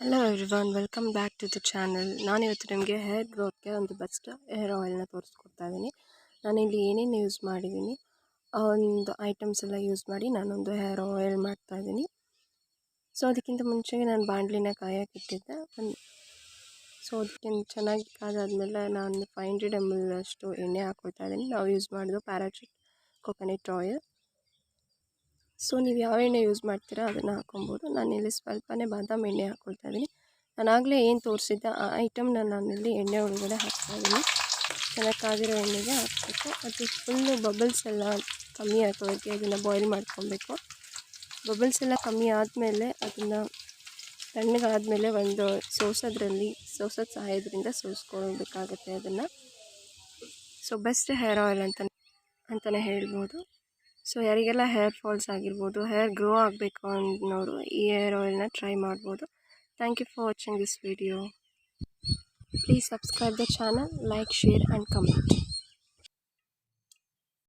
Hello everyone welcome back to the channel ನಾನಿವತ್ತು ನಿಮಗೆ hair ಗ್ರೋತ್ಗೆ ಒಂದು ಬೆಸ್ಟ್ ಹೇರ್ ಆಯಿಲ್ನ ತೋರಿಸ್ಕೊಡ್ತಾ ಇದ್ದೀನಿ ನಾನಿಲ್ಲಿ ಏನೇನು ಯೂಸ್ ಮಾಡಿದ್ದೀನಿ ಆ ಒಂದು ಐಟಮ್ಸ್ ಎಲ್ಲ ಯೂಸ್ ಮಾಡಿ ನಾನೊಂದು ಹೇರ್ ಆಯಿಲ್ ಮಾಡ್ತಾ ಇದ್ದೀನಿ ಸೊ ಅದಕ್ಕಿಂತ ಮುಂಚೆಗೆ ನಾನು ಬಾಂಡ್ಲಿನ ಕಾಯಕ್ಕೆ ಇಟ್ಟಿದ್ದೆ ಒಂದು ಸೊ ಅದಕ್ಕೆ ಚೆನ್ನಾಗಿ ಕಾದಾದಮೇಲೆ ನಾನು ಫೈವ್ ಹಂಡ್ರೆಡ್ ಎಂ ಎಲ್ ಅಷ್ಟು ಎಣ್ಣೆ ಹಾಕ್ಕೊಳ್ತಾ ಇದ್ದೀನಿ ನಾವು ಯೂಸ್ ಮಾಡೋದು ಪ್ಯಾರಾಚಿಟ್ ಕೊಕೊನೆಟ್ ಆಯಿಲ್ ಸೊ, ನೀವು ಯಾವ ಎಣ್ಣೆ ಯೂಸ್ ಮಾಡ್ತೀರಾ? ಅದನ್ನು ಹಾಕೊಬೋದು ಇಲ್ಲಿ ಸ್ವಲ್ಪನೇ ಬಾದಾಮಿ ಎಣ್ಣೆ ಹಾಕ್ಕೊಳ್ತಾ ಇದ್ದೀನಿ. ನಾನಾಗಲೇ ಏನು ತೋರಿಸಿದ್ದೆ, ಆ ಐಟಮ್ನ ನಾನಿಲ್ಲಿ ಎಣ್ಣೆ ಒಳಗಡೆ ಹಾಕ್ತಾಯಿದ್ದೀನಿ ಚೆನ್ನಾಗಿ ಕಾದಿರೋ ಎಣ್ಣೆಗೆ ಹಾಕಬೇಕು ಅದು ಫುಲ್ಲು ಬಬಲ್ಸ್ ಎಲ್ಲ ಕಮ್ಮಿ ಹಾಕೋದಕ್ಕೆ ಅದನ್ನು ಬಾಯ್ಲ್ ಮಾಡ್ಕೊಬೇಕು. ಬಬಲ್ಸ್ ಎಲ್ಲ ಕಮ್ಮಿ ಆದಮೇಲೆ ಅದನ್ನು ತಣ್ಣಗಾದಮೇಲೆ ಒಂದು ಸೋಸೋದ್ರಲ್ಲಿ, ಸೋಸೋದು ಸಹಾಯದಿಂದ ಸೋಸ್ಕೊಳ್ಬೇಕಾಗತ್ತೆ ಅದನ್ನು. ಸೊ ಬೆಸ್ಟ್ ಹೇರ್ ಆಯಿಲ್ ಅಂತ ಅಂತಲೇ ಹೇಳ್ಬೋದು. ಸೊ ಯಾರಿಗೆಲ್ಲ ಹೇರ್ ಫಾಲ್ಸ್ ಆಗಿರ್ಬೋದು ಹೇರ್ ಗ್ರೋ ಆಗಬೇಕು ಅನ್ನೋರು ಈ ಹೇರ್ ಆಯಿಲ್ನ ಟ್ರೈ ಮಾಡ್ಬೋದು. Thank you for watching this video please subscribe the channel like share and comment